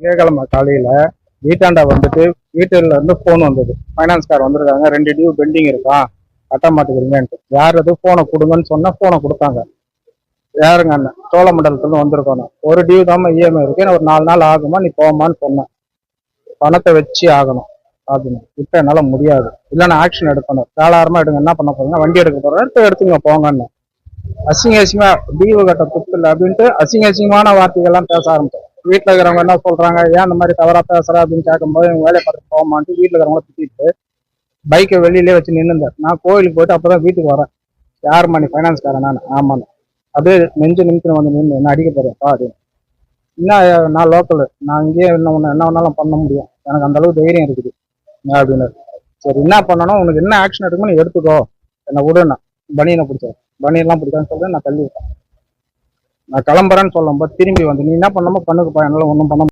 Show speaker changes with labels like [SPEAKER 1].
[SPEAKER 1] திங்கக்கிழமை காலையில வீட்டாண்டா வந்துட்டு வீட்டுல இருந்து ஃபோன் வந்தது. ஃபைனான்ஸ் கார் வந்திருக்காங்க. ரெண்டு டியூ பெண்டிங் இருக்கா? கட்ட மாட்டேங்கிறீங்கன்ட்டு. யார் அது? ஃபோனை கொடுங்கன்னு சொன்னா ஃபோனை கொடுத்தாங்க. யாருங்க அண்ணன் சோழமண்டலத்துலேருந்து வந்திருக்கோம் ஒரு டியூ தாம இஎம்ஐ இருக்கு. ஒரு நாலு நாள் ஆகுமா? நீ போமான்னு சொன்னேன். பணத்தை வச்சு ஆகணும். அப்படின்னு. இப்போ என்னால் முடியாது. இல்ல நான் ஆக்ஷன் எடுக்கணும். தாளாரமா எடுங்க. என்ன பண்ண போறீங்க? வண்டி எடுக்க போறேன். எடுத்து எடுத்துங்க போங்கன்னு அசிங்க அசிங்கமாக டியூ கட்ட கொடுத்துல அப்படின்ட்டு அசிங்க அசிங்கமான வார்த்தைகள்லாம் பேச ஆரம்பிச்சேன் வீட்டுல இருக்கிறவங்க என்ன சொல்றாங்க? ஏன் அந்த மாதிரி தவறாக பேசுகிற அப்படின்னு கேட்கும்போது எங்கள் வேலையை பார்த்து போகமான்ட்டு வீட்டுல இருக்கிறவங்கள திட்டிட்டு பைக்கை வெளியிலே வச்சு நின்றுந்தேன் நான் கோயிலுக்கு போயிட்டு அப்பதான் வீட்டுக்கு வரேன். யார் மணி? ஃபைனான்ஸ்காரன் நான். ஆமாண்ணே. அப்படியே நெஞ்சு நிமிஷம் வந்து நின்று என்ன அடிக்க போறேன் அப்படின்னு. என்ன நான் லோக்கல் நான் இங்கேயே என்ன ஒண்ணு என்ன வேணாலும் பண்ண முடியும். எனக்கு அந்த அளவுக்கு தைரியம் இருக்குது. அப்படின்னு சரி என்ன பண்ணணும்? உனக்கு என்ன ஆக்ஷன் எடுக்கணும் எடுத்துக்கோ. என்னை விடுண்ணா. பனியனை பிடிச்சேன் பனியெல்லாம் பிடிச்சான்னு சொல்லிட்டு நான் தள்ளி விட்டேன். நான் கிளம்புறேன்னு சொல்லும்போது திரும்பி வந்து நீ என்ன பண்ணணுமோ பண்ணுக்குப்பா என்னால ஒன்றும் பண்ண